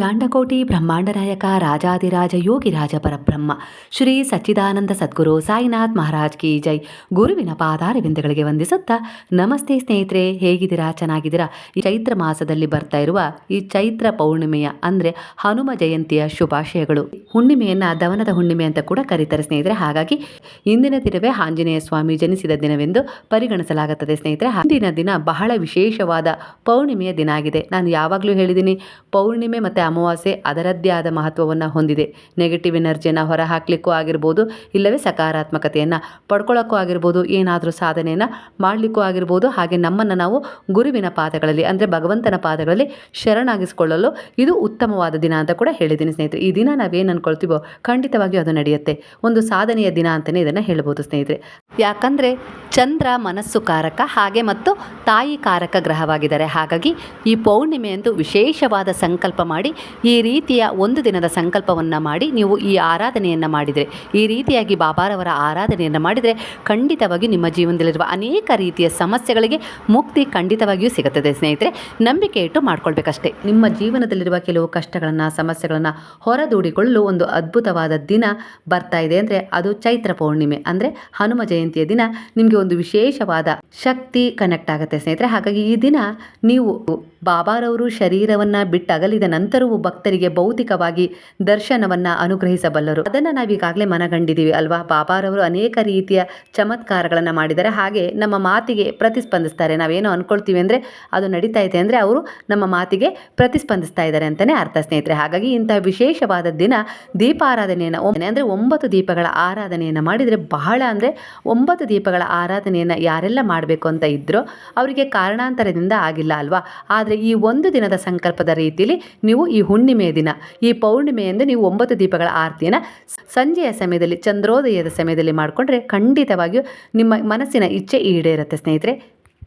ಲಾಂಡಕೋಟಿ ಬ್ರಹ್ಮಾಂಡನಾಯಕ ರಾಜಾದಿರಾಜ ಯೋಗಿರಾಜ ಪರಬ್ರಹ್ಮ, ಶ್ರೀ ಸಚ್ಚಿದಾನಂದ ಸದ್ಗುರು ಸಾಯಿನಾಥ್ ಮಹಾರಾಜ್ ಕಿ ಜೈ. ಗುರುವಿನ ಪಾದಾರವಿಂದಗಳಿಗೆ ವಂದಿಸುತ್ತಾ, ನಮಸ್ತೆ ಸ್ನೇಹಿತರೆ, ಹೇಗಿದ್ದೀರಾ? ಚೆನ್ನಾಗಿದ್ದೀರಾ? ಈ ಚೈತ್ರ ಮಾಸದಲ್ಲಿ ಬರ್ತಾ ಇರುವ ಈ ಚೈತ್ರ ಪೌರ್ಣಿಮೆಯ ಅಂದರೆ ಹನುಮ ಜಯಂತಿಯ ಶುಭಾಶಯಗಳು. ಹುಣ್ಣಿಮೆಯನ್ನು ದವನದ ಹುಣ್ಣಿಮೆ ಅಂತ ಕೂಡ ಕರೀತಾರೆ ಸ್ನೇಹಿತರೆ. ಹಾಗಾಗಿ ಇಂದಿನ ದಿನವೇ ಆಂಜನೇಯ ಸ್ವಾಮಿ ಜನಿಸಿದ ದಿನವೆಂದು ಪರಿಗಣಿಸಲಾಗುತ್ತದೆ ಸ್ನೇಹಿತರೆ. ಇಂದಿನ ದಿನ ಬಹಳ ವಿಶೇಷವಾದ ಪೌರ್ಣಿಮೆಯ ದಿನ ಆಗಿದೆ. ನಾನು ಯಾವಾಗಲೂ ಹೇಳಿದ್ದೀನಿ, ಪೌರ್ಣಿಮೆ ಮತ್ತು ಅಮಾವಾಸ್ಯೆ ಅದರದ್ದೇ ಆದ ಮಹತ್ವವನ್ನು ಹೊಂದಿದೆ. ನೆಗೆಟಿವ್ ಎನರ್ಜಿಯನ್ನು ಹೊರಹಾಕಲಿಕ್ಕೂ ಆಗಿರ್ಬೋದು, ಇಲ್ಲವೇ ಸಕಾರಾತ್ಮಕತೆಯನ್ನು ಪಡ್ಕೊಳ್ಳೋಕ್ಕೂ ಆಗಿರ್ಬೋದು, ಏನಾದರೂ ಸಾಧನೆಯನ್ನು ಮಾಡಲಿಕ್ಕೂ ಆಗಿರ್ಬೋದು, ಹಾಗೆ ನಮ್ಮನ್ನು ನಾವು ಗುರುವಿನ ಪಾದಗಳಲ್ಲಿ, ಅಂದರೆ ಭಗವಂತನ ಪಾದಗಳಲ್ಲಿ ಶರಣಾಗಿಸಿಕೊಳ್ಳಲು ಇದು ಉತ್ತಮವಾದ ದಿನ ಅಂತ ಕೂಡ ಹೇಳಿದ್ದೀನಿ ಸ್ನೇಹಿತರೆ. ಈ ದಿನ ನಾವೇನು ಅಂದ್ಕೊಳ್ತೀವೋ ಖಂಡಿತವಾಗಿಯೂ ಅದು ನಡೆಯುತ್ತೆ. ಒಂದು ಸಾಧನೆಯ ದಿನ ಅಂತಲೇ ಇದನ್ನು ಹೇಳ್ಬೋದು ಸ್ನೇಹಿತರೆ. ಯಾಕಂದರೆ ಚಂದ್ರ ಮನಸ್ಸು ಕಾರಕ, ಹಾಗೆ ಮತ್ತು ತಾಯಿ ಕಾರಕ ಗ್ರಹವಾಗಿದ್ದಾರೆ. ಹಾಗಾಗಿ ಈ ಪೌರ್ಣಿಮೆಯಂದು ವಿಶೇಷವಾದ ಸಂಕಲ್ಪ ಮಾಡಿ ಈ ರೀತಿಯ ಒಂದು ದಿನದ ಸಂಕಲ್ಪವನ್ನು ಮಾಡಿ ನೀವು ಈ ಆರಾಧನೆಯನ್ನು ಮಾಡಿದರೆ, ಈ ರೀತಿಯಾಗಿ ಬಾಬಾರವರ ಆರಾಧನೆಯನ್ನು ಮಾಡಿದರೆ ಖಂಡಿತವಾಗಿ ನಿಮ್ಮ ಜೀವನದಲ್ಲಿರುವ ಅನೇಕ ರೀತಿಯ ಸಮಸ್ಯೆಗಳಿಗೆ ಮುಕ್ತಿ ಖಂಡಿತವಾಗಿಯೂ ಸಿಗುತ್ತದೆ ಸ್ನೇಹಿತರೆ. ನಂಬಿಕೆ ಇಟ್ಟು ಮಾಡ್ಕೊಳ್ಬೇಕಷ್ಟೇ. ನಿಮ್ಮ ಜೀವನದಲ್ಲಿರುವ ಕೆಲವು ಕಷ್ಟಗಳನ್ನು, ಸಮಸ್ಯೆಗಳನ್ನು ಹೊರದೂಡಿಕೊಳ್ಳಲು ಒಂದು ಅದ್ಭುತವಾದ ದಿನ ಬರ್ತಾ ಇದೆ ಅಂದರೆ ಅದು ಚೈತ್ರ ಪೌರ್ಣಿಮೆ. ಅಂದರೆ ಹನುಮ ಜಯಂತಿಯ ದಿನ ನಿಮಗೆ ಒಂದು ವಿಶೇಷವಾದ ಶಕ್ತಿ ಕನೆಕ್ಟ್ ಆಗುತ್ತೆ ಸ್ನೇಹಿತರೆ. ಹಾಗಾಗಿ ಈ ದಿನ ನೀವು ಬಾಬಾರವರು ಶರೀರವನ್ನು ಬಿಟ್ಟಗಲಿದ ನಂತರವೂ ಭಕ್ತರಿಗೆ ಭೌತಿಕವಾಗಿ ದರ್ಶನವನ್ನು ಅನುಗ್ರಹಿಸಬಲ್ಲರು. ಅದನ್ನು ನಾವೀಗಾಗಲೇ ಮನಗಂಡಿದ್ದೀವಿ ಅಲ್ವಾ? ಬಾಬಾರವರು ಅನೇಕ ರೀತಿಯ ಚಮತ್ಕಾರಗಳನ್ನು ಮಾಡಿದ್ದಾರೆ. ಹಾಗೆ ನಮ್ಮ ಮಾತಿಗೆ ಪ್ರತಿಸ್ಪಂದಿಸ್ತಾರೆ. ನಾವೇನು ಅಂದ್ಕೊಳ್ತೀವಿ ಅಂದರೆ ಅದು ನಡೀತಾ ಇದೆ ಅಂದರೆ ಅವರು ನಮ್ಮ ಮಾತಿಗೆ ಪ್ರತಿಸ್ಪಂದಿಸ್ತಾ ಇದ್ದಾರೆ ಅಂತಲೇ ಅರ್ಥ ಸ್ನೇಹಿತರೆ. ಹಾಗಾಗಿ ಇಂತಹ ವಿಶೇಷವಾದ ದಿನ ದೀಪಾರಾಧನೆಯನ್ನು ಒಮ್ಮೆ ಅಂದರೆ ಒಂಬತ್ತು ದೀಪಗಳ ಆರಾಧನೆಯನ್ನು ಮಾಡಿದರೆ ಬಹಳ ಅಂದರೆ ಒಂಬತ್ತು ದೀಪಗಳ ಆರಾಧನೆಯನ್ನು ಯಾರೆಲ್ಲ ಮಾಡಬೇಕು ಅಂತ ಇದ್ದರೋ ಅವರಿಗೆ ಕಾರಣಾಂತರದಿಂದ ಆಗಿಲ್ಲ ಅಲ್ವಾ? ಆದರೆ ಈ ಒಂದು ದಿನದ ಸಂಕಲ್ಪದ ರೀತಿಯಲ್ಲಿ ನೀವು ಈ ಹುಣ್ಣಿಮೆಯ ದಿನ, ಈ ಪೌರ್ಣಿಮೆಯಂದು ನೀವು ಒಂಬತ್ತು ದೀಪಗಳ ಆರತಿಯನ್ನು ಸಂಜೆಯ ಸಮಯದಲ್ಲಿ, ಚಂದ್ರೋದಯದ ಸಮಯದಲ್ಲಿ ಮಾಡಿಕೊಂಡ್ರೆ ಖಂಡಿತವಾಗಿಯೂ ನಿಮ್ಮ ಮನಸ್ಸಿನ ಇಚ್ಛೆ ಈಡೇರುತ್ತೆ ಸ್ನೇಹಿತರೆ.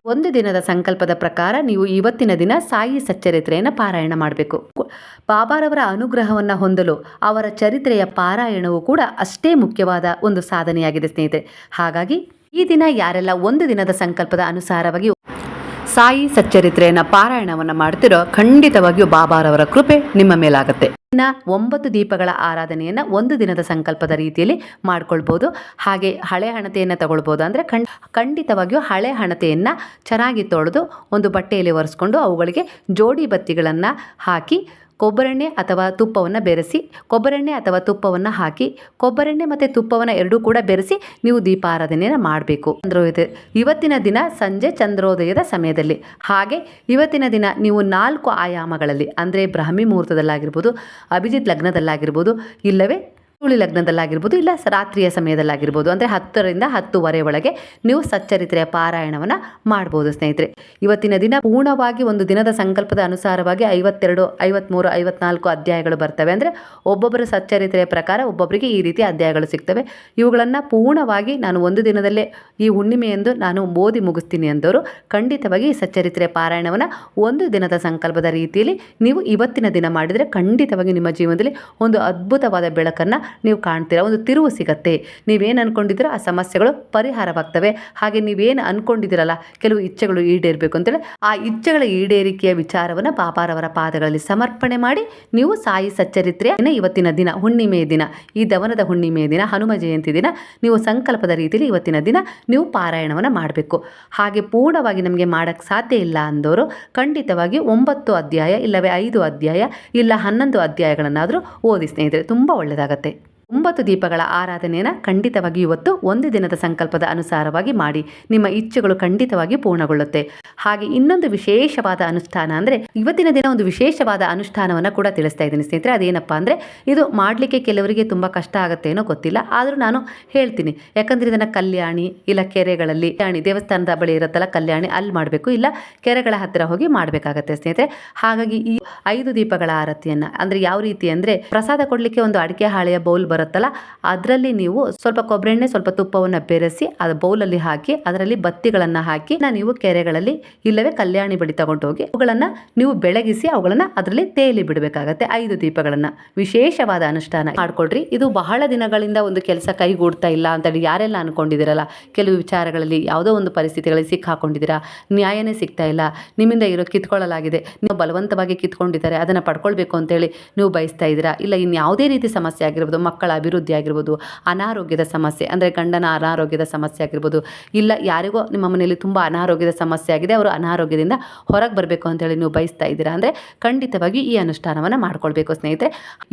ಒಂದು ದಿನದ ಸಂಕಲ್ಪದ ಪ್ರಕಾರ ನೀವು ಇವತ್ತಿನ ದಿನ ಸಾಯಿ ಸಚ್ಚರಿತ್ರೆಯನ್ನು ಪಾರಾಯಣ ಮಾಡಬೇಕು. ಬಾಬಾರವರ ಅನುಗ್ರಹವನ್ನು ಹೊಂದಲು ಅವರ ಚರಿತ್ರೆಯ ಪಾರಾಯಣವು ಕೂಡ ಅಷ್ಟೇ ಮುಖ್ಯವಾದ ಒಂದು ಸಾಧನೆಯಾಗಿದೆ ಸ್ನೇಹಿತರೆ. ಹಾಗಾಗಿ ಈ ದಿನ ಯಾರೆಲ್ಲ ಒಂದು ದಿನದ ಸಂಕಲ್ಪದ ಅನುಸಾರವಾಗಿ ಸಾಯಿ ಸಚ್ಚರಿತ್ರೆಯನ್ನ ಪಾರಾಯಣವನ್ನು ಮಾಡ್ತಿರೋ ಖಂಡಿತವಾಗಿಯೂ ಬಾಬಾರವರ ಕೃಪೆ ನಿಮ್ಮ ಮೇಲಾಗುತ್ತೆ. ಇನ್ನು ಒಂಬತ್ತು ದೀಪಗಳ ಆರಾಧನೆಯನ್ನು ಒಂದು ದಿನದ ಸಂಕಲ್ಪದ ರೀತಿಯಲ್ಲಿ ಮಾಡ್ಕೊಳ್ಬೋದು. ಹಾಗೆ ಹಳೆ ಹಣತೆಯನ್ನು ತಗೊಳ್ಬೋದು ಅಂದರೆ ಖಂಡ್, ಖಂಡಿತವಾಗಿಯೂ ಹಳೆ ಹಣತೆಯನ್ನು ಚೆನ್ನಾಗಿ ತೊಳೆದು ಒಂದು ಬಟ್ಟೆಯಲ್ಲಿ ಒರೆಸ್ಕೊಂಡು ಅವುಗಳಿಗೆ ಜೋಡಿ ಬತ್ತಿಗಳನ್ನು ಹಾಕಿ ಕೊಬ್ಬರೆಣ್ಣೆ ಅಥವಾ ತುಪ್ಪವನ್ನು ಬೆರೆಸಿ, ಕೊಬ್ಬರೆಣ್ಣೆ ಅಥವಾ ತುಪ್ಪವನ್ನು ಹಾಕಿ, ಕೊಬ್ಬರೆಣ್ಣೆ ಮತ್ತು ತುಪ್ಪವನ್ನು ಎರಡೂ ಕೂಡ ಬೆರೆಸಿ ನೀವು ದೀಪಾರಾಧನೆಯನ್ನು ಮಾಡಬೇಕು. ಚಂದ್ರೋದಯ, ಇವತ್ತಿನ ದಿನ ಸಂಜೆ ಚಂದ್ರೋದಯದ ಸಮಯದಲ್ಲಿ. ಹಾಗೆ ಇವತ್ತಿನ ದಿನ ನೀವು ನಾಲ್ಕು ಆಯಾಮಗಳಲ್ಲಿ, ಅಂದರೆ ಬ್ರಾಹ್ಮಿ ಮುಹೂರ್ತದಲ್ಲಾಗಿರ್ಬೋದು, ಅಭಿಜಿತ್ ಲಗ್ನದಲ್ಲಾಗಿರ್ಬೋದು, ಇಲ್ಲವೇ ತುಳಿ ಲಗ್ನದಲ್ಲಾಗಿರ್ಬೋದು ಇಲ್ಲ ರಾತ್ರಿಯ ಸಮಯದಲ್ಲಾಗಿರ್ಬೋದು. ಅಂದರೆ ಹತ್ತರಿಂದ ಹತ್ತುವರೆ ಒಳಗೆ ನೀವು ಸಚ್ಚರಿತ್ರೆಯ ಪಾರಾಯಣವನ್ನು ಮಾಡ್ಬೋದು ಸ್ನೇಹಿತರೆ. ಇವತ್ತಿನ ದಿನ ಪೂರ್ಣವಾಗಿ ಒಂದು ದಿನದ ಸಂಕಲ್ಪದ ಅನುಸಾರವಾಗಿ ಐವತ್ತೆರಡು ಐವತ್ತ್ಮೂರು ಐವತ್ನಾಲ್ಕು ಅಧ್ಯಾಯಗಳು ಬರ್ತವೆ. ಅಂದರೆ ಒಬ್ಬೊಬ್ಬರ ಸಚ್ಚರಿತ್ರೆಯ ಪ್ರಕಾರ ಒಬ್ಬೊಬ್ಬರಿಗೆ ಈ ರೀತಿ ಅಧ್ಯಾಯಗಳು ಸಿಗ್ತವೆ. ಇವುಗಳನ್ನು ಪೂರ್ಣವಾಗಿ ನಾನು ಒಂದು ದಿನದಲ್ಲೇ ಈ ಹುಣ್ಣಿಮೆಯಂದು ನಾನು ಓದಿ ಮುಗಿಸ್ತೀನಿ ಅಂದವರು ಖಂಡಿತವಾಗಿ ಈ ಸಚ್ಚರಿತ್ರೆಯ ಪಾರಾಯಣವನ್ನು ಒಂದು ದಿನದ ಸಂಕಲ್ಪದ ರೀತಿಯಲ್ಲಿ ನೀವು ಇವತ್ತಿನ ದಿನ ಮಾಡಿದರೆ ಖಂಡಿತವಾಗಿ ನಿಮ್ಮ ಜೀವನದಲ್ಲಿ ಒಂದು ಅದ್ಭುತವಾದ ಬೆಳಕನ್ನು ನೀವು ಕಾಣ್ತೀರಾ, ಒಂದು ತಿರುವು ಸಿಗತ್ತೆ. ನೀವೇನು ಅಂದ್ಕೊಂಡಿದ್ದೀರೋ ಆ ಸಮಸ್ಯೆಗಳು ಪರಿಹಾರವಾಗ್ತವೆ. ಹಾಗೆ ನೀವೇನು ಅಂದ್ಕೊಂಡಿದ್ದೀರಲ್ಲ ಕೆಲವು ಇಚ್ಛೆಗಳು ಈಡೇರಬೇಕು ಅಂತೇಳಿ, ಆ ಇಚ್ಛೆಗಳ ಈಡೇರಿಕೆಯ ವಿಚಾರವನ್ನು ಬಾಬಾರವರ ಪಾದಗಳಲ್ಲಿ ಸಮರ್ಪಣೆ ಮಾಡಿ, ನೀವು ಸಾಯಿ ಸಚ್ಚರಿತ್ರೆಯ ಇವತ್ತಿನ ದಿನ ಹುಣ್ಣಿಮೆಯ ದಿನ, ಈ ದವನದ ಹುಣ್ಣಿಮೆಯ ದಿನ, ಹನುಮ ಜಯಂತಿ ದಿನ, ನೀವು ಸಂಕಲ್ಪದ ರೀತಿಯಲ್ಲಿ ಇವತ್ತಿನ ದಿನ ನೀವು ಪಾರಾಯಣವನ್ನು ಮಾಡಬೇಕು. ಹಾಗೆ ಪೂರ್ಣವಾಗಿ ನಮಗೆ ಮಾಡೋಕ್ಕೆ ಸಾಧ್ಯ ಇಲ್ಲ ಅಂದವರು ಖಂಡಿತವಾಗಿ ಒಂಬತ್ತು ಅಧ್ಯಾಯ, ಇಲ್ಲವೇ ಐದು ಅಧ್ಯಾಯ, ಇಲ್ಲ ಹನ್ನೊಂದು ಅಧ್ಯಾಯಗಳನ್ನಾದರೂ ಓದಿ ಸ್ನೇಹಿತರೆ, ತುಂಬ ಒಳ್ಳೆಯದಾಗತ್ತೆ ಒಂಬತ್ತು ದೀಪಗಳ ಆರಾಧನೆಯನ್ನು ಖಂಡಿತವಾಗಿ ಇವತ್ತು ಒಂದು ದಿನದ ಸಂಕಲ್ಪದ ಅನುಸಾರವಾಗಿ ಮಾಡಿ ನಿಮ್ಮ ಇಚ್ಛೆಗಳು ಖಂಡಿತವಾಗಿ ಪೂರ್ಣಗೊಳ್ಳುತ್ತೆ. ಹಾಗೆ ಇನ್ನೊಂದು ವಿಶೇಷವಾದ ಅನುಷ್ಠಾನ ಅಂದರೆ ಇವತ್ತಿನ ದಿನ ಒಂದು ವಿಶೇಷವಾದ ಅನುಷ್ಠಾನವನ್ನು ಕೂಡ ತಿಳಿಸ್ತಾ ಇದ್ದೀನಿ ಸ್ನೇಹಿತರೆ. ಅದೇನಪ್ಪ ಅಂದರೆ ಇದು ಮಾಡಲಿಕ್ಕೆ ಕೆಲವರಿಗೆ ತುಂಬ ಕಷ್ಟ ಆಗುತ್ತೆ ಏನೋ ಗೊತ್ತಿಲ್ಲ. ಆದರೂ ನಾನು ಹೇಳ್ತೀನಿ. ಯಾಕಂದರೆ ಇದನ್ನು ಕಲ್ಯಾಣಿ ಇಲ್ಲ ಕೆರೆಗಳಲ್ಲಿ, ಕಲ್ಯಾಣಿ ದೇವಸ್ಥಾನದ ಬಳಿ ಇರುತ್ತಲ್ಲ ಕಲ್ಯಾಣಿ ಅಲ್ಲಿ ಮಾಡಬೇಕು. ಇಲ್ಲ ಕೆರೆಗಳ ಹತ್ತಿರ ಹೋಗಿ ಮಾಡಬೇಕಾಗತ್ತೆ ಸ್ನೇಹಿತರೆ. ಹಾಗಾಗಿ ಈ ಐದು ದೀಪಗಳ ಆರತಿಯನ್ನು ಅಂದರೆ ಯಾವ ರೀತಿ ಅಂದರೆ ಪ್ರಸಾದ ಕೊಡಲಿಕ್ಕೆ ಒಂದು ಅಡಿಕೆ ಹಾಳೆಯ ಬೌಲ್ ಬರುತ್ತಲ್ಲ, ಅದರಲ್ಲಿ ನೀವು ಸ್ವಲ್ಪ ಕೊಬ್ಬರಿ ಎಣ್ಣೆ, ಸ್ವಲ್ಪ ತುಪ್ಪವನ್ನು ಬೆರೆಸಿ ಅದು ಬೌಲಲ್ಲಿ ಹಾಕಿ, ಅದರಲ್ಲಿ ಬತ್ತಿಗಳನ್ನು ಹಾಕಿ ನೀವು ಕೆರೆಗಳಲ್ಲಿ ಇಲ್ಲವೇ ಕಲ್ಯಾಣಿ ಬಳಿ ತಗೊಂಡು ಹೋಗಿ, ಅವುಗಳನ್ನು ನೀವು ಬೆಳಗಿಸಿ ಅವುಗಳನ್ನು ಅದರಲ್ಲಿ ತೇಲಿ ಬಿಡಬೇಕಾಗತ್ತೆ, ಐದು ದೀಪಗಳನ್ನು. ವಿಶೇಷವಾದ ಅನುಷ್ಠಾನ ಮಾಡ್ಕೊಳ್ರಿ ಇದು ಬಹಳ ದಿನಗಳಿಂದ ಒಂದು ಕೆಲಸ ಕೈಗೂಡ್ತಾ ಇಲ್ಲ ಅಂತೇಳಿ ಯಾರೆಲ್ಲ ಅನ್ಕೊಂಡಿದ್ದೀರಲ್ಲ? ಕೆಲವು ವಿಚಾರಗಳಲ್ಲಿ ಯಾವುದೋ ಒಂದು ಪರಿಸ್ಥಿತಿಗಳಲ್ಲಿ ಸಿಕ್ಕಾಕೊಂಡಿದ್ದೀರಾ ನ್ಯಾಯನೇ ಸಿಗ್ತಾ ಇಲ್ಲ. ನಿಮ್ಮಿಂದ ಇರೋ ಕಿತ್ಕೊಳ್ಳಲಾಗಿದೆ. ನೀವು ಬಲವಂತವಾಗಿ ಕಿತ್ಕೊಂಡಿದ್ದಾರೆ. ಅದನ್ನು ಪಡ್ಕೊಳ್ಬೇಕು ಅಂತೇಳಿ ನೀವು ಬಯಸ್ತಾ ಇದ್ದೀರಾ? ಇಲ್ಲ ಇನ್ಯಾವುದೇ ರೀತಿ ಸಮಸ್ಯೆ ಆಗಿರ್ಬೋದು, ಮಕ್ಕಳ ಅಭಿವೃದ್ಧಿ ಆಗಿರ್ಬೋದು, ಅನಾರೋಗ್ಯದ ಸಮಸ್ಯೆ, ಅಂದರೆ ಗಂಡನ ಅನಾರೋಗ್ಯದ ಸಮಸ್ಯೆ ಆಗಿರ್ಬೋದು, ಇಲ್ಲ ಯಾರಿಗೋ ನಿಮ್ಮ ಮನೆಯಲ್ಲಿ ತುಂಬ ಅನಾರೋಗ್ಯದ ಸಮಸ್ಯೆ ಆಗಿದೆ, ಅವರು ಅನಾರೋಗ್ಯದಿಂದ ಹೊರಗೆ ಬರಬೇಕು ಅಂತೇಳಿ ನೀವು ಬಯಸ್ತಾ ಇದ್ದೀರಾ ಅಂದರೆ ಖಂಡಿತವಾಗಿ ಈ ಅನುಷ್ಠಾನವನ್ನು ಮಾಡ್ಕೊಳ್ಬೇಕು ಸ್ನೇಹಿತರೆ.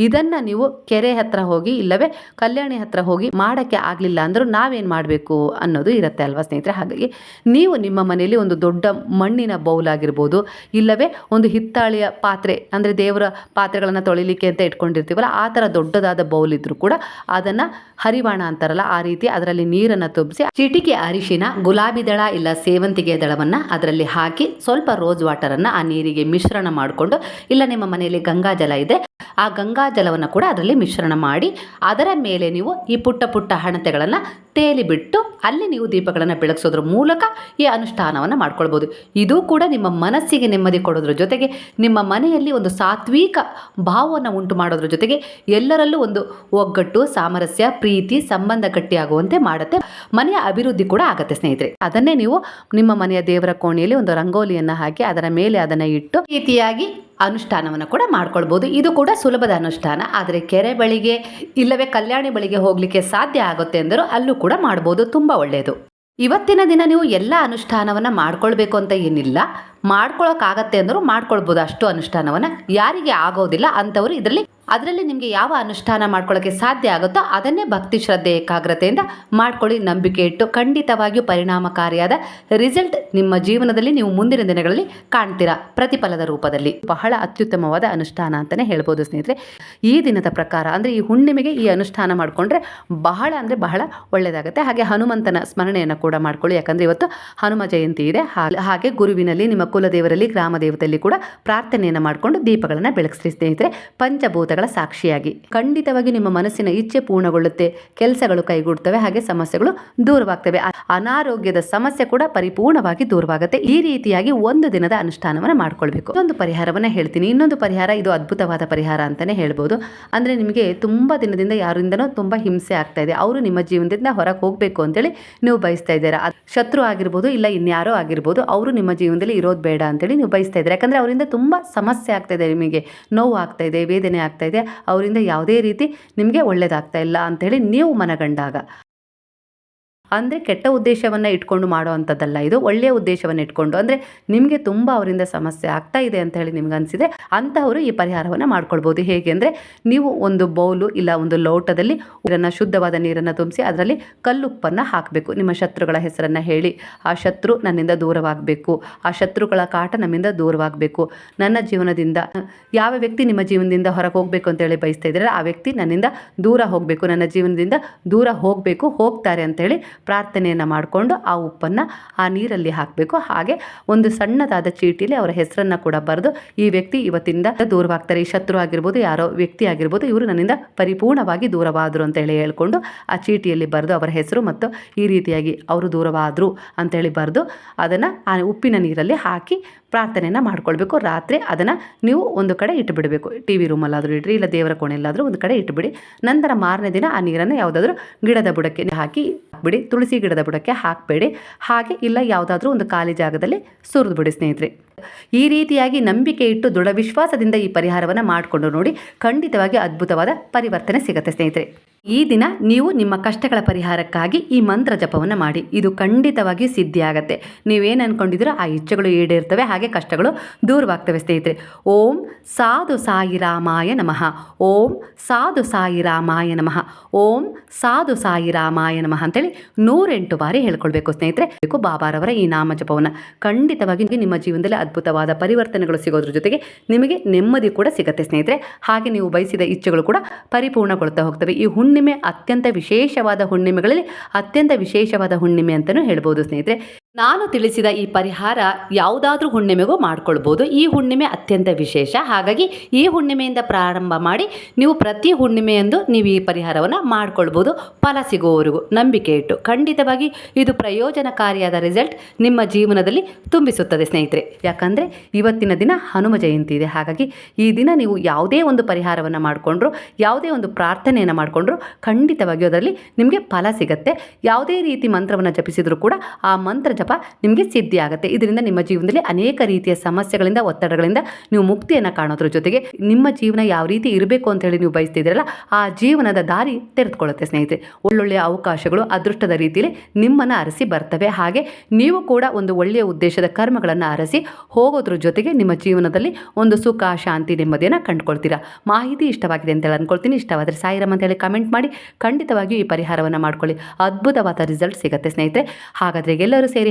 ಇದನ್ನು ನೀವು ಕೆರೆ ಹತ್ರ ಹೋಗಿ, ಇಲ್ಲವೇ ಕಲ್ಯಾಣಿ ಹತ್ರ ಹೋಗಿ ಮಾಡೋಕ್ಕೆ ಆಗಲಿಲ್ಲ ಅಂದರೂ ನಾವೇನು ಮಾಡಬೇಕು ಅನ್ನೋದು ಇರುತ್ತೆ ಅಲ್ವಾ ಸ್ನೇಹಿತರೆ? ಹಾಗಾಗಿ ನೀವು ನಿಮ್ಮ ಮನೆಯಲ್ಲಿ ಒಂದು ದೊಡ್ಡ ಮಣ್ಣಿನ ಬೌಲ್ ಆಗಿರ್ಬೋದು, ಇಲ್ಲವೇ ಒಂದು ಹಿತ್ತಾಳೆಯ ಪಾತ್ರೆ, ಅಂದರೆ ದೇವರ ಪಾತ್ರೆಗಳನ್ನು ತೊಳಿಲಿಕ್ಕೆ ಅಂತ ಇಟ್ಕೊಂಡಿರ್ತೀವಲ್ಲ, ಆ ಥರ ದೊಡ್ಡದಾದ ಬೌಲ್ ಇದ್ದರೂ ಕೂಡ ಅದನ್ನ ಹರಿವಾಣ ಅಂತಾರಲ್ಲ, ಆ ರೀತಿ ಅದರಲ್ಲಿ ನೀರನ್ನು ತುಂಬಿಸಿ ಚಿಟಿಕೆ ಅರಿಶಿನ, ಗುಲಾಬಿ ದಳ ಇಲ್ಲ ಸೇವಂತಿಗೆ ದಳವನ್ನು ಅದರಲ್ಲಿ ಹಾಕಿ ಸ್ವಲ್ಪ ರೋಸ್ ವಾಟರನ್ನು ಆ ನೀರಿಗೆ ಮಿಶ್ರಣ ಮಾಡಿಕೊಂಡು, ಇಲ್ಲ ನಿಮ್ಮ ಮನೆಯಲ್ಲಿ ಗಂಗಾ ಜಲ ಇದೆ ಆ ಗಂಗಾ ಜಲವನ್ನು ಕೂಡ ಅದರಲ್ಲಿ ಮಿಶ್ರಣ ಮಾಡಿ ಅದರ ಮೇಲೆ ನೀವು ಈ ಪುಟ್ಟ ಪುಟ್ಟ ಹಣತೆಗಳನ್ನು ತೇಲಿ ಬಿಟ್ಟು ಅಲ್ಲಿ ನೀವು ದೀಪಗಳನ್ನು ಬೆಳಗಿಸೋದ್ರ ಮೂಲಕ ಈ ಅನುಷ್ಠಾನವನ್ನು ಮಾಡ್ಕೊಳ್ಬೋದು. ಇದು ಕೂಡ ನಿಮ್ಮ ಮನಸ್ಸಿಗೆ ನೆಮ್ಮದಿ ಕೊಡೋದ್ರ ಜೊತೆಗೆ ನಿಮ್ಮ ಮನೆಯಲ್ಲಿ ಒಂದು ಸಾತ್ವಿಕ ಭಾವವನ್ನು ಉಂಟು ಮಾಡೋದ್ರ ಜೊತೆಗೆ ಎಲ್ಲರಲ್ಲೂ ಒಂದು ಒಗ್ಗಟ್ಟು, ಸಾಮರಸ್ಯ, ಪ್ರೀತಿ, ಸಂಬಂಧ ಗಟ್ಟಿಯಾಗುವಂತೆ ಮಾಡುತ್ತೆ. ಮನೆಯ ಅಭಿವೃದ್ಧಿ ಕೂಡ ಆಗುತ್ತೆ ಸ್ನೇಹಿತರೆ. ಅದನ್ನೇ ನೀವು ನಿಮ್ಮ ಮನೆಯ ದೇವರ ಕೋಣೆಯಲ್ಲಿ ಒಂದು ರಂಗೋಲಿಯನ್ನು ಹಾಕಿ ಅದರ ಮೇಲೆ ಅದನ್ನು ಇಟ್ಟು ರೀತಿಯಾಗಿ ಅನುಷ್ಠಾನವನ್ನು ಕೂಡ ಮಾಡ್ಕೊಳ್ಬೋದು. ಇದು ಕೂಡ ಸುಲಭದ ಅನುಷ್ಠಾನ. ಆದರೆ ಕೆರೆ ಬಳಿಗೆ, ಇಲ್ಲವೇ ಕಲ್ಯಾಣಿ ಬಳಿಗೆ ಹೋಗಲಿಕ್ಕೆ ಸಾಧ್ಯ ಆಗುತ್ತೆ ಎಂದರೂ ಅಲ್ಲೂ ಕೂಡ ಮಾಡ್ಬೋದು, ತುಂಬ ಒಳ್ಳೆಯದು ಇವತ್ತಿನ ದಿನ ನೀವು ಎಲ್ಲ ಅನುಷ್ಠಾನವನ್ನು ಮಾಡ್ಕೊಳ್ಬೇಕು ಅಂತ ಏನಿಲ್ಲ. ಮಾಡ್ಕೊಳಕ್ಕಾಗತ್ತೆ ಅಂದರೂ ಮಾಡ್ಕೊಳ್ಬೋದು ಅಷ್ಟು ಅನುಷ್ಠಾನವನ್ನು. ಯಾರಿಗೆ ಆಗೋದಿಲ್ಲ, ಅಂಥವರು ಇದರಲ್ಲಿ, ಅದರಲ್ಲಿ ನಿಮಗೆ ಯಾವ ಅನುಷ್ಠಾನ ಮಾಡ್ಕೊಳ್ಳೋಕ್ಕೆ ಸಾಧ್ಯ ಆಗುತ್ತೋ ಅದನ್ನೇ ಭಕ್ತಿ ಶ್ರದ್ಧೆ ಏಕಾಗ್ರತೆಯಿಂದ ಮಾಡ್ಕೊಳ್ಳಿ, ನಂಬಿಕೆ ಇಟ್ಟು ಖಂಡಿತವಾಗಿಯೂ ಪರಿಣಾಮಕಾರಿಯಾದ ರಿಸಲ್ಟ್ ನಿಮ್ಮ ಜೀವನದಲ್ಲಿ ನೀವು ಮುಂದಿನ ದಿನಗಳಲ್ಲಿ ಕಾಣ್ತೀರಾ ಪ್ರತಿಫಲದ ರೂಪದಲ್ಲಿ. ಬಹಳ ಅತ್ಯುತ್ತಮವಾದ ಅನುಷ್ಠಾನ ಅಂತಲೇ ಹೇಳ್ಬೋದು ಸ್ನೇಹಿತರೆ. ಈ ದಿನದ ಪ್ರಕಾರ ಅಂದರೆ ಈ ಹುಣ್ಣಿಮೆಗೆ ಈ ಅನುಷ್ಠಾನ ಮಾಡಿಕೊಂಡ್ರೆ ಬಹಳ ಅಂದರೆ ಬಹಳ ಒಳ್ಳೆಯದಾಗುತ್ತೆ ಹಾಗೆ ಹನುಮಂತನ ಸ್ಮರಣೆಯನ್ನು ಕೂಡ ಮಾಡ್ಕೊಳ್ಳಿ. ಯಾಕಂದರೆ ಇವತ್ತು ಹನುಮ ಜಯಂತಿ ಇದೆ. ಹಾಗೆ ಗುರುವಿನಲ್ಲಿ ನಿಮ್ಮ ಕುಲದೇವರಲ್ಲಿ, ಗ್ರಾಮ ದೇವತೆಯಲ್ಲಿ ಕೂಡ ಪ್ರಾರ್ಥನೆಯನ್ನು ಮಾಡಿಕೊಂಡು ದೀಪಗಳನ್ನು ಬೆಳಗಿಸ್ರಿ ಸ್ನೇಹಿತರೆ. ಪಂಚಭೂತಗಳ ಸಾಕ್ಷಿಯಾಗಿ. ಖಂಡಿತವಾಗಿ ನಿಮ್ಮ ಮನಸ್ಸಿನ ಇಚ್ಛೆ ಪೂರ್ಣಗೊಳ್ಳುತ್ತೆ. ಕೆಲಸಗಳು ಕೈಗೂಡ್ತವೆ, ಹಾಗೆ ಸಮಸ್ಯೆಗಳು ದೂರವಾಗ್ತವೆ. ಅನಾರೋಗ್ಯದ ಸಮಸ್ಯೆ ಕೂಡ ಪರಿಪೂರ್ಣವಾಗಿ ದೂರವಾಗುತ್ತೆ. ಈ ರೀತಿಯಾಗಿ ಒಂದು ದಿನದ ಅನುಷ್ಠಾನವನ್ನು ಮಾಡ್ಕೊಳ್ಬೇಕು. ಒಂದು ಪರಿಹಾರವನ್ನು ಹೇಳ್ತೀನಿ. ಇನ್ನೊಂದು ಪರಿಹಾರ, ಇದು ಅದ್ಭುತವಾದ ಪರಿಹಾರ ಅಂತಲೇ ಹೇಳ್ಬೋದು. ಅಂದರೆ ನಿಮಗೆ ತುಂಬ ದಿನದಿಂದ ಯಾರಿಂದನೋ ತುಂಬ ಹಿಂಸೆ ಆಗ್ತಾ ಇದೆ. ಅವರು ನಿಮ್ಮ ಜೀವನದಿಂದ ಹೊರಗೆ ಹೋಗಬೇಕು ಅಂತೇಳಿ ನೀವು ಬಯಸ್ತಾ ಇದ್ದೀರಾ. ಶತ್ರು ಆಗಿರ್ಬೋದು, ಇಲ್ಲ ಇನ್ಯಾರೋ ಆಗಿರ್ಬೋದು, ಅವರು ನಿಮ್ಮ ಜೀವನದಲ್ಲಿ ಇರೋದು ಬೇಡ ಅಂತೇಳಿ ನೀವು ಬಯಸ್ತಾ ಇದ್ದೀರಾ? ಯಾಕಂದರೆ ಅವರಿಂದ ತುಂಬ ಸಮಸ್ಯೆ ಆಗ್ತಾ ಇದೆ ನಿಮಗೆ ನೋವು ಆಗ್ತಾ ಇದೆ, ವೇದನೆ ಆಗ್ತಾ ಇದೆ, ಅವರಿಂದ ಯಾವುದೇ ರೀತಿ ನಿಮಗೆ ಒಳ್ಳೇದಾಗ್ತಾ ಇಲ್ಲ ಅಂತೇಳಿ ನೀವು ಮನಗಂಡಾಗ. ಅಂದರೆ ಕೆಟ್ಟ ಉದ್ದೇಶವನ್ನು ಇಟ್ಕೊಂಡು ಮಾಡೋ ಅಂಥದ್ದಲ್ಲ. ಇದು ಒಳ್ಳೆಯ ಉದ್ದೇಶವನ್ನು ಇಟ್ಕೊಂಡು. ಅಂದರೆ ನಿಮಗೆ ತುಂಬ ಅವರಿಂದ ಸಮಸ್ಯೆ ಆಗ್ತಾ ಇದೆ ಅಂತ ಹೇಳಿ ನಿಮ್ಗೆ ಅನಿಸಿದೆ ಅಂಥವರು ಈ ಪರಿಹಾರವನ್ನು ಮಾಡ್ಕೊಳ್ಬೋದು. ಹೇಗೆ ಅಂದರೆ ನೀವು ಒಂದು ಬೌಲು ಇಲ್ಲ ಒಂದು ಲೋಟದಲ್ಲಿ ಇದನ್ನು ಶುದ್ಧವಾದ ನೀರನ್ನು ತುಂಬಿಸಿ ಅದರಲ್ಲಿ ಕಲ್ಲುಪ್ಪನ್ನು ಹಾಕಬೇಕು. ನಿಮ್ಮ ಶತ್ರುಗಳ ಹೆಸರನ್ನು ಹೇಳಿ, ಆ ಶತ್ರು ನನ್ನಿಂದ ದೂರವಾಗಬೇಕು. ಆ ಶತ್ರುಗಳ ಕಾಟ ನಮ್ಮಿಂದ ದೂರವಾಗಬೇಕು. ನನ್ನ ಜೀವನದಿಂದ, ಯಾವ ವ್ಯಕ್ತಿ ನಿಮ್ಮ ಜೀವನದಿಂದ ಹೊರಗೆ ಹೋಗಬೇಕು ಅಂತೇಳಿ ಬಯಸ್ತಾ ಇದ್ದಾರೆ ಆ ವ್ಯಕ್ತಿ ನನ್ನಿಂದ ದೂರ ಹೋಗಬೇಕು. ನನ್ನ ಜೀವನದಿಂದ ದೂರ ಹೋಗಬೇಕು, ಹೋಗ್ತಾರೆ ಅಂತೇಳಿ ಪ್ರಾರ್ಥನೆಯನ್ನು ಮಾಡಿಕೊಂಡು ಆ ಉಪ್ಪನ್ನು ಆ ನೀರಲ್ಲಿ ಹಾಕಬೇಕು. ಹಾಗೆ ಒಂದು ಸಣ್ಣದಾದ ಚೀಟಿಲಿ ಅವರ ಹೆಸರನ್ನು ಕೂಡ ಬರೆದು, ಈ ವ್ಯಕ್ತಿ ಇವತ್ತಿಂದ ದೂರವಾಗ್ತಾರೆ, ಈ ಶತ್ರು ಆಗಿರ್ಬೋದು, ಯಾರೋ ವ್ಯಕ್ತಿ ಆಗಿರ್ಬೋದು, ಇವರು ನನ್ನಿಂದ ಪರಿಪೂರ್ಣವಾಗಿ ದೂರವಾದರು ಅಂತೇಳಿ ಹೇಳ್ಕೊಂಡು ಆ ಚೀಟಿಯಲ್ಲಿ ಬರೆದು ಅವರ ಹೆಸರು ಮತ್ತು ಈ ರೀತಿಯಾಗಿ ಅವರು ದೂರವಾದರು ಅಂತೇಳಿ ಬರೆದು ಅದನ್ನು ಆ ಉಪ್ಪಿನ ನೀರಲ್ಲಿ ಹಾಕಿ ಪ್ರಾರ್ಥನೆಯನ್ನು ಮಾಡ್ಕೊಳ್ಬೇಕು. ರಾತ್ರಿ ಅದನ್ನು ನೀವು ಒಂದು ಕಡೆ ಇಟ್ಟುಬಿಡಬೇಕು ಟಿ ವಿ ರೂಮಲ್ಲಾದರೂ ಇಡ್ರಿ, ಇಲ್ಲ ದೇವರ ಕೋಣೆಯಲ್ಲಾದರೂ ಒಂದು ಕಡೆ ಇಟ್ಟುಬಿಡಿ ನಂತರ ಮಾರನೇ ದಿನ ಆ ನೀರನ್ನು ಯಾವುದಾದ್ರೂ ಗಿಡದ ಬುಡಕ್ಕೆ ಹಾಕಿ ಬಿಡಿ ತುಳಸಿ ಗಿಡದ ಬುಡಕ್ಕೆ ಹಾಕಬೇಡಿ. ಹಾಗೆ ಇಲ್ಲ ಯಾವುದಾದ್ರೂ ಒಂದು ಖಾಲಿ ಜಾಗದಲ್ಲಿ ಸುರಿದು ಬಿಡಿ ಸ್ನೇಹಿತರೆ. ಈ ರೀತಿಯಾಗಿ ನಂಬಿಕೆ ಇಟ್ಟು ದೃಢ ವಿಶ್ವಾಸದಿಂದ ಈ ಪರಿಹಾರವನ್ನು ಮಾಡಿಕೊಂಡು ನೋಡಿ ಖಂಡಿತವಾಗಿ ಅದ್ಭುತವಾದ ಪರಿವರ್ತನೆ ಸಿಗುತ್ತೆ ಸ್ನೇಹಿತರೆ. ಈ ದಿನ ನೀವು ನಿಮ್ಮ ಕಷ್ಟಗಳ ಪರಿಹಾರಕ್ಕಾಗಿ ಈ ಮಂತ್ರ ಜಪವನ್ನು ಮಾಡಿ. ಇದು ಖಂಡಿತವಾಗಿ ಸಿದ್ಧಿಯಾಗತ್ತೆ. ನೀವೇನು ಅಂದ್ಕೊಂಡಿದ್ದೀರೋ ಆ ಇಚ್ಛೆಗಳು ಈಡೇರ್ತವೆ, ಹಾಗೆ ಕಷ್ಟಗಳು ದೂರವಾಗ್ತವೆ ಸ್ನೇಹಿತರೆ. ಓಂ ಸಾಧು ಸಾಯಿ ರಾಮಾಯ ನಮಃ. ಓಂ ಸಾಧು ಸಾಯಿ ರಾಮಾಯ ನಮಃ. ಓಂ ಸಾಧು ಸಾಯಿ ರಾಮಾಯ ನಮಃ ಅಂತೇಳಿ ನೂರೆಂಟು ಬಾರಿ ಹೇಳ್ಕೊಳ್ಬೇಕು ಸ್ನೇಹಿತರೆ. ಬೇಕು ಬಾಬಾರವರ ಈ ನಾಮ ಜಪವನ್ನು. ಖಂಡಿತವಾಗಿ ನಿಮ್ಮ ಜೀವನದಲ್ಲಿ ಅದ್ಭುತವಾದ ಪರಿವರ್ತನೆಗಳು ಸಿಗೋದ್ರ ಜೊತೆಗೆ ನಿಮಗೆ ನೆಮ್ಮದಿ ಕೂಡ ಸಿಗುತ್ತೆ ಸ್ನೇಹಿತರೆ. ಹಾಗೆ ನೀವು ಬಯಸಿದ ಇಚ್ಛೆಗಳು ಕೂಡ ಪರಿಪೂರ್ಣಗೊಳ್ತಾ ಹೋಗ್ತವೆ. ಈ ಹುಣ್ಣಿಮೆ ಅತ್ಯಂತ ವಿಶೇಷವಾದ ಹುಣ್ಣಿಮೆಗಳಲ್ಲಿ ಅತ್ಯಂತ ವಿಶೇಷವಾದ ಹುಣ್ಣಿಮೆ ಅಂತಲೂ ಹೇಳ್ಬೋದು ಸ್ನೇಹಿತರೆ. ನಾನು ತಿಳಿಸಿದ ಈ ಪರಿಹಾರ ಯಾವುದಾದ್ರೂ ಹುಣ್ಣಿಮೆಗೂ ಮಾಡ್ಕೊಳ್ಬೋದು. ಈ ಹುಣ್ಣಿಮೆ ಅತ್ಯಂತ ವಿಶೇಷ. ಹಾಗಾಗಿ ಈ ಹುಣ್ಣಿಮೆಯಿಂದ ಪ್ರಾರಂಭ ಮಾಡಿ ನೀವು ಪ್ರತಿ ಹುಣ್ಣಿಮೆಯಂದು ನೀವು ಈ ಪರಿಹಾರವನ್ನು ಮಾಡ್ಕೊಳ್ಬೋದು. ಫಲ ಸಿಗುವವರೆಗೂ ನಂಬಿಕೆ ಇಟ್ಟು. ಖಂಡಿತವಾಗಿ ಇದು ಪ್ರಯೋಜನಕಾರಿಯಾದ ರಿಸಲ್ಟ್ ನಿಮ್ಮ ಜೀವನದಲ್ಲಿ ತುಂಬಿಸುತ್ತದೆ ಸ್ನೇಹಿತರೆ. ಯಾಕಂದರೆ ಇವತ್ತಿನ ದಿನ ಹನುಮ ಜಯಂತಿ ಇದೆ. ಹಾಗಾಗಿ ಈ ದಿನ ನೀವು ಯಾವುದೇ ಒಂದು ಪರಿಹಾರವನ್ನು ಮಾಡಿಕೊಂಡ್ರು, ಯಾವುದೇ ಒಂದು ಪ್ರಾರ್ಥನೆಯನ್ನು ಮಾಡಿಕೊಂಡ್ರು ಖಂಡಿತವಾಗಿಯೂ ಅದರಲ್ಲಿ ನಿಮಗೆ ಫಲ ಸಿಗುತ್ತೆ. ಯಾವುದೇ ರೀತಿ ಮಂತ್ರವನ್ನು ಜಪಿಸಿದರೂ ಕೂಡ ಆ ಮಂತ್ರ ಜಪ ನಿಮಗೆ ಸಿದ್ಧಿ ಆಗುತ್ತೆ. ಇದರಿಂದ ನಿಮ್ಮ ಜೀವನದಲ್ಲಿ ಅನೇಕ ರೀತಿಯ ಸಮಸ್ಯೆಗಳಿಂದ, ಒತ್ತಡಗಳಿಂದ ನೀವು ಮುಕ್ತಿಯನ್ನು ಕಾಣೋದ್ರ ಜೊತೆಗೆ ನಿಮ್ಮ ಜೀವನ ಯಾವ ರೀತಿ ಇರಬೇಕು ಅಂತ ಹೇಳಿ ನೀವು ಬಯಸ್ತಿದ್ದೀರಲ್ಲ, ಆ ಜೀವನದ ದಾರಿ ತೆರೆದುಕೊಳ್ಳುತ್ತೆ ಸ್ನೇಹಿತರೆ. ಒಳ್ಳೊಳ್ಳೆಯ ಅವಕಾಶಗಳು, ಅದೃಷ್ಟದ ರೀತಿಯಲ್ಲಿ ನಿಮ್ಮನ್ನು ಅರಸಿ ಬರ್ತವೆ. ಹಾಗೆ ನೀವು ಕೂಡ ಒಂದು ಒಳ್ಳೆಯ ಉದ್ದೇಶದ ಕರ್ಮಗಳನ್ನು ಅರಸಿ ಹೋಗೋದ್ರ ಜೊತೆಗೆ ನಿಮ್ಮ ಜೀವನದಲ್ಲಿ ಒಂದು ಸುಖ, ಶಾಂತಿ, ನೆಮ್ಮದಿಯನ್ನು ಕಂಡುಕೊಳ್ತೀರಾ. ಮಾಹಿತಿ ಇಷ್ಟವಾಗಿದೆ ಅಂತ ಹೇಳಿ ಅಂದ್ಕೊಳ್ತೀನಿ ಇಷ್ಟವಾದರೆ ಸಾಯಿರಮ್ ಅಂತೇಳಿ ಕಮೆಂಟ್ ಮಾಡಿ. ಖಂಡಿತವಾಗಿಯೂ ಈ ಪರಿಹಾರವನ್ನು ಮಾಡ್ಕೊಳ್ಳಿ. ಅದ್ಭುತವಾದ ರಿಸಲ್ಟ್ ಸಿಗುತ್ತೆ ಸ್ನೇಹಿತರೆ. ಹಾಗಾದರೆ ಎಲ್ಲರೂ ಸೇರಿ